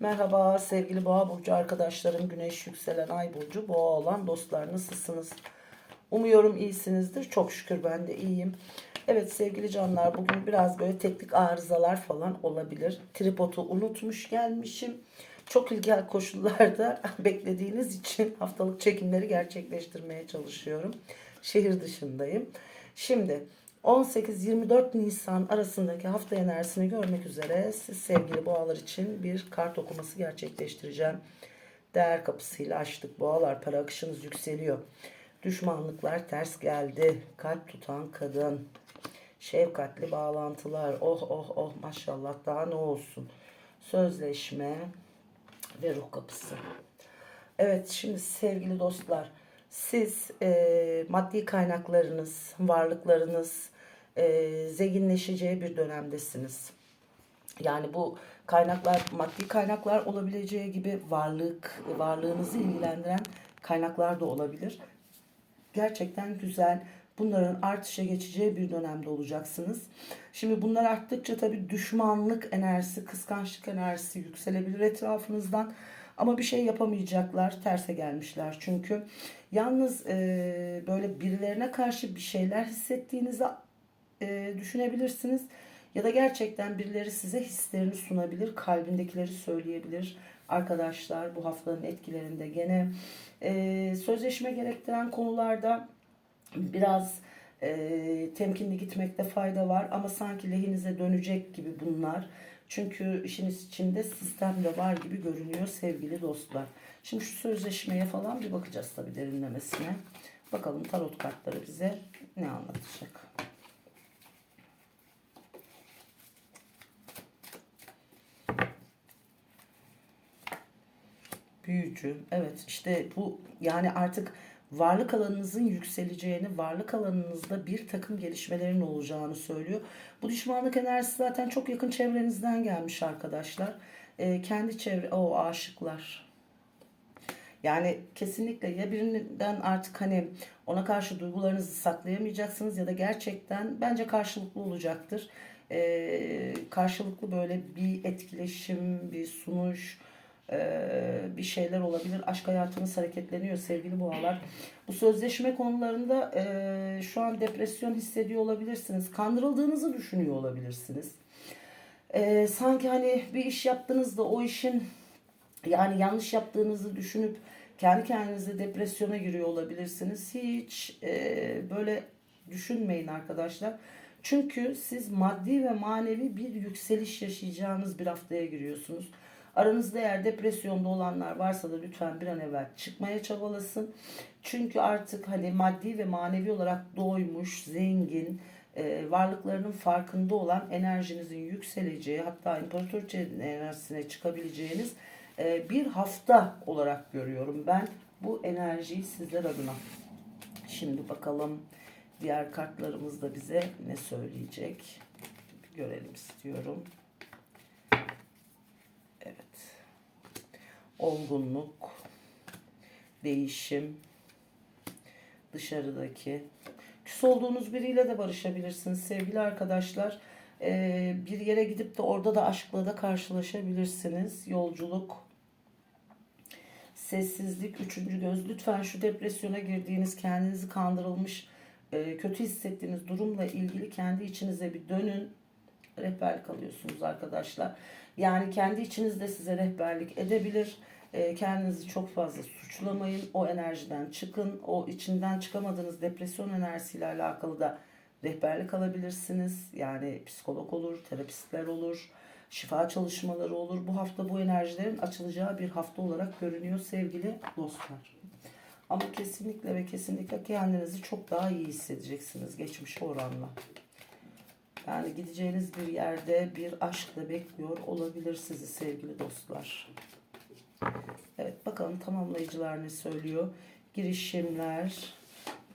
Merhaba sevgili Boğa burcu arkadaşlarım, Güneş yükselen Ay burcu, Boğa olan dostlar nasılsınız? Umuyorum iyisinizdir. Çok şükür ben de iyiyim. Evet sevgili canlar bugün biraz böyle teknik arızalar falan olabilir. Tripodu unutmuş gelmişim. Çok ilkel koşullarda beklediğiniz için haftalık çekimleri gerçekleştirmeye çalışıyorum. Şehir dışındayım. Şimdi 18-24 Nisan arasındaki hafta enerjisini görmek üzere siz sevgili boğalar için bir kart okuması gerçekleştireceğim. Değer kapısıyla açtık. Boğalar para akışınız yükseliyor. Düşmanlıklar ters geldi. Kalp tutan kadın. Şefkatli bağlantılar. Oh oh oh maşallah daha ne olsun. Sözleşme ve ruh kapısı. Evet şimdi sevgili dostlar siz e, maddi kaynaklarınız, varlıklarınız e, zenginleşeceği bir dönemdesiniz. Yani bu kaynaklar maddi kaynaklar olabileceği gibi varlık varlığınızı ilgilendiren kaynaklar da olabilir. Gerçekten güzel. Bunların artışa geçeceği bir dönemde olacaksınız. Şimdi bunlar arttıkça tabii düşmanlık enerjisi, kıskançlık enerjisi yükselebilir etrafınızdan. Ama bir şey yapamayacaklar, terse gelmişler çünkü. Yalnız e, böyle birilerine karşı bir şeyler hissettiğinizi e, düşünebilirsiniz. Ya da gerçekten birileri size hislerini sunabilir, kalbindekileri söyleyebilir. Arkadaşlar bu haftanın etkilerinde gene e, sözleşme gerektiren konularda biraz e, temkinli gitmekte fayda var ama sanki lehinize dönecek gibi bunlar. Çünkü işiniz içinde sistem de var gibi görünüyor sevgili dostlar. Şimdi şu sözleşmeye falan bir bakacağız tabii derinlemesine. Bakalım tarot kartları bize ne anlatacak. Büyücü. Evet işte bu yani artık varlık alanınızın yükseleceğini, varlık alanınızda bir takım gelişmelerin olacağını söylüyor. Bu düşmanlık enerjisi zaten çok yakın çevrenizden gelmiş arkadaşlar. Ee, kendi çevre, o aşıklar. Yani kesinlikle ya birinden artık hani ona karşı duygularınızı saklayamayacaksınız ya da gerçekten bence karşılıklı olacaktır. Ee, karşılıklı böyle bir etkileşim, bir sunuş, bir şeyler olabilir. Aşk hayatınız hareketleniyor sevgili boğalar. Bu sözleşme konularında şu an depresyon hissediyor olabilirsiniz. Kandırıldığınızı düşünüyor olabilirsiniz. Sanki hani bir iş yaptığınızda o işin yani yanlış yaptığınızı düşünüp kendi kendinize depresyona giriyor olabilirsiniz. Hiç böyle düşünmeyin arkadaşlar. Çünkü siz maddi ve manevi bir yükseliş yaşayacağınız bir haftaya giriyorsunuz. Aranızda eğer depresyonda olanlar varsa da lütfen bir an evvel çıkmaya çabalasın. Çünkü artık hani maddi ve manevi olarak doymuş, zengin, e, varlıklarının farkında olan enerjinizin yükseleceği hatta imparatorçe enerjisine çıkabileceğiniz e, bir hafta olarak görüyorum ben bu enerjiyi sizler adına. Şimdi bakalım diğer kartlarımız da bize ne söyleyecek görelim istiyorum. Olgunluk, değişim, dışarıdaki. Küs olduğunuz biriyle de barışabilirsiniz sevgili arkadaşlar. Ee, bir yere gidip de orada da aşkla da karşılaşabilirsiniz. Yolculuk, sessizlik, üçüncü göz. Lütfen şu depresyona girdiğiniz, kendinizi kandırılmış, e, kötü hissettiğiniz durumla ilgili kendi içinize bir dönün. Rehberlik alıyorsunuz arkadaşlar. Yani kendi içinizde size rehberlik edebilir. E, kendinizi çok fazla suçlamayın. O enerjiden çıkın. O içinden çıkamadığınız depresyon enerjisiyle alakalı da rehberlik alabilirsiniz. Yani psikolog olur, terapistler olur, şifa çalışmaları olur. Bu hafta bu enerjilerin açılacağı bir hafta olarak görünüyor sevgili dostlar. Ama kesinlikle ve kesinlikle kendinizi çok daha iyi hissedeceksiniz geçmişe oranla. Yani gideceğiniz bir yerde bir aşkla bekliyor olabilir sizi sevgili dostlar. Evet bakalım tamamlayıcılar ne söylüyor. Girişimler.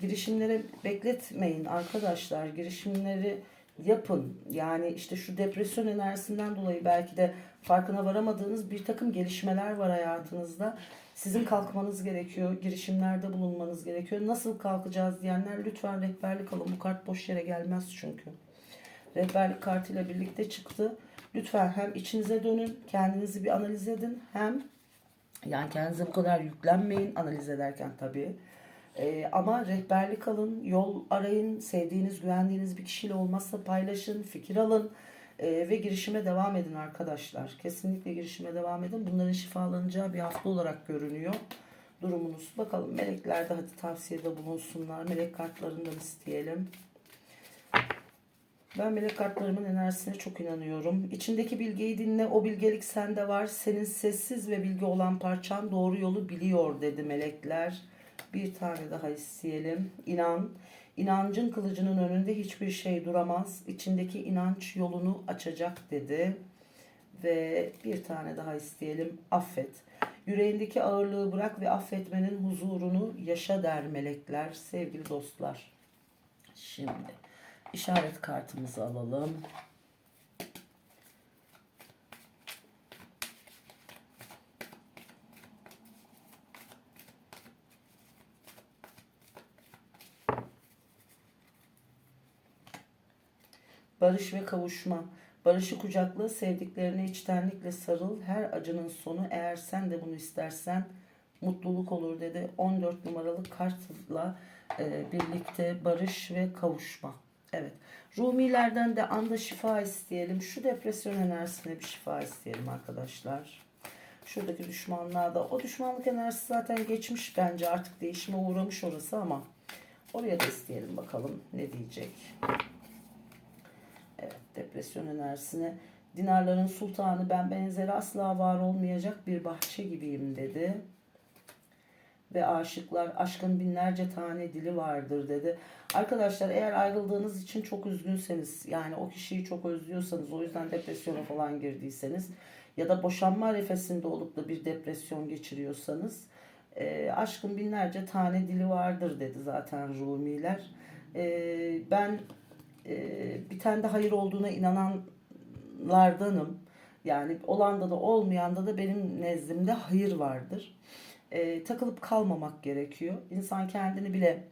Girişimlere bekletmeyin arkadaşlar. Girişimleri yapın. Yani işte şu depresyon enerjisinden dolayı belki de farkına varamadığınız bir takım gelişmeler var hayatınızda. Sizin kalkmanız gerekiyor. Girişimlerde bulunmanız gerekiyor. Nasıl kalkacağız diyenler lütfen rehberlik alın. Bu kart boş yere gelmez çünkü. Rehberlik kartıyla birlikte çıktı. Lütfen hem içinize dönün, kendinizi bir analiz edin hem yani kendinize bu kadar yüklenmeyin analiz ederken tabii. Ee, ama rehberlik alın, yol arayın, sevdiğiniz, güvendiğiniz bir kişiyle olmazsa paylaşın, fikir alın Ee, ve girişime devam edin arkadaşlar. Kesinlikle girişime devam edin. Bunların şifalanacağı bir hafta olarak görünüyor durumunuz. Bakalım melekler de hadi tavsiyede bulunsunlar. Melek kartlarından isteyelim. Ben melek kartlarımın enerjisine çok inanıyorum. İçindeki bilgiyi dinle. O bilgelik sende var. Senin sessiz ve bilgi olan parçan doğru yolu biliyor dedi melekler. Bir tane daha isteyelim. İnan. İnancın kılıcının önünde hiçbir şey duramaz. İçindeki inanç yolunu açacak dedi. Ve bir tane daha isteyelim. Affet. Yüreğindeki ağırlığı bırak ve affetmenin huzurunu yaşa der melekler. Sevgili dostlar. Şimdi işaret kartımızı alalım. Barış ve kavuşma. Barışı kucakla, sevdiklerine içtenlikle sarıl. Her acının sonu eğer sen de bunu istersen mutluluk olur dedi. 14 numaralı kartla e, birlikte barış ve kavuşma. Evet. Rumilerden de anda şifa isteyelim. Şu depresyon enerjisine bir şifa isteyelim arkadaşlar. Şuradaki düşmanlığa da o düşmanlık enerjisi zaten geçmiş bence artık değişime uğramış orası ama oraya da isteyelim bakalım ne diyecek. Evet, depresyon enerjisine dinarların sultanı ben benzeri asla var olmayacak bir bahçe gibiyim dedi. Ve aşıklar aşkın binlerce tane dili vardır dedi. Arkadaşlar eğer ayrıldığınız için çok üzgünseniz yani o kişiyi çok özlüyorsanız o yüzden depresyona falan girdiyseniz ya da boşanma arifesinde olup da bir depresyon geçiriyorsanız e, aşkın binlerce tane dili vardır dedi zaten Rumiler. E, ben e, bitende hayır olduğuna inananlardanım. Yani olanda da olmayanda da benim nezdimde hayır vardır. E, takılıp kalmamak gerekiyor. İnsan kendini bile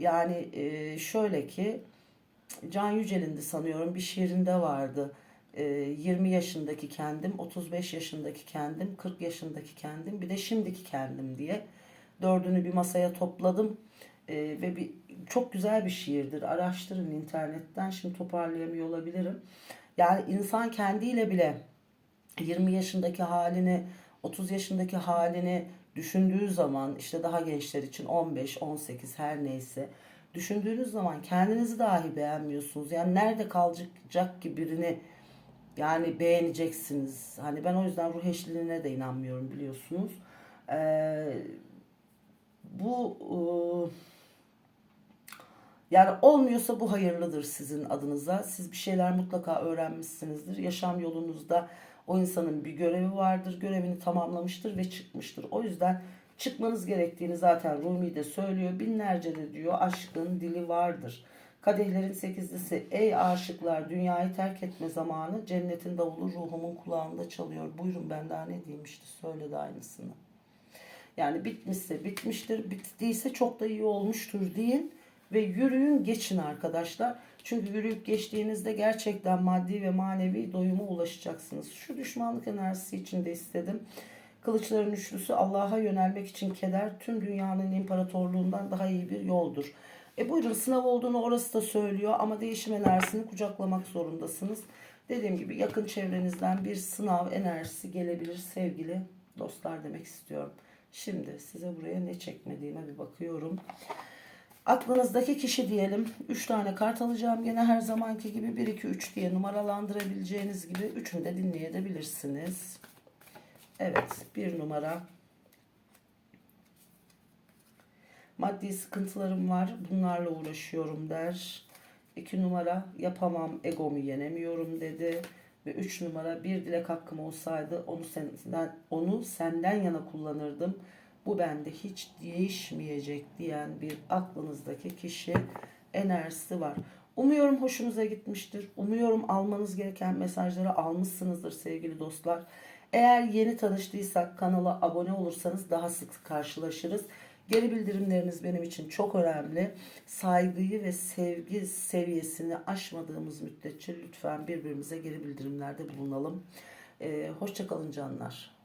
yani e, şöyle ki Can Yücel'indi sanıyorum bir şiirinde vardı. E, 20 yaşındaki kendim, 35 yaşındaki kendim, 40 yaşındaki kendim, bir de şimdiki kendim diye dördünü bir masaya topladım e, ve bir çok güzel bir şiirdir. Araştırın internetten. Şimdi toparlayamıyor olabilirim. Yani insan kendiyle bile 20 yaşındaki halini, 30 yaşındaki halini düşündüğü zaman işte daha gençler için 15, 18 her neyse düşündüğünüz zaman kendinizi dahi beğenmiyorsunuz. Yani nerede kalacak ki birini yani beğeneceksiniz. Hani ben o yüzden ruh eşliliğine de inanmıyorum biliyorsunuz. Ee, bu ıı, yani olmuyorsa bu hayırlıdır sizin adınıza. Siz bir şeyler mutlaka öğrenmişsinizdir. Yaşam yolunuzda o insanın bir görevi vardır. Görevini tamamlamıştır ve çıkmıştır. O yüzden çıkmanız gerektiğini zaten Rumi de söylüyor. Binlerce de diyor aşkın dili vardır. Kadehlerin sekizlisi ey aşıklar dünyayı terk etme zamanı cennetin davulu ruhumun kulağında çalıyor. Buyurun ben daha ne diyeyim işte söyledi aynısını. Yani bitmişse bitmiştir, bittiyse çok da iyi olmuştur deyin ve yürüyün geçin arkadaşlar. Çünkü yürüyüp geçtiğinizde gerçekten maddi ve manevi doyuma ulaşacaksınız. Şu düşmanlık enerjisi içinde istedim. Kılıçların üçlüsü Allah'a yönelmek için keder tüm dünyanın imparatorluğundan daha iyi bir yoldur. E buyurun sınav olduğunu orası da söylüyor ama değişim enerjisini kucaklamak zorundasınız. Dediğim gibi yakın çevrenizden bir sınav enerjisi gelebilir sevgili dostlar demek istiyorum. Şimdi size buraya ne çekmediğime bir bakıyorum. Aklınızdaki kişi diyelim. 3 tane kart alacağım. Yine her zamanki gibi 1, 2, 3 diye numaralandırabileceğiniz gibi üçünü de dinleyebilirsiniz. Evet. Bir numara. Maddi sıkıntılarım var. Bunlarla uğraşıyorum der. 2 numara yapamam egomu yenemiyorum dedi. Ve 3 numara bir dilek hakkım olsaydı onu senden, onu senden yana kullanırdım bu bende hiç değişmeyecek diyen bir aklınızdaki kişi enerjisi var. Umuyorum hoşunuza gitmiştir. Umuyorum almanız gereken mesajları almışsınızdır sevgili dostlar. Eğer yeni tanıştıysak kanala abone olursanız daha sık karşılaşırız. Geri bildirimleriniz benim için çok önemli. Saygıyı ve sevgi seviyesini aşmadığımız müddetçe lütfen birbirimize geri bildirimlerde bulunalım. Ee, hoşçakalın canlar.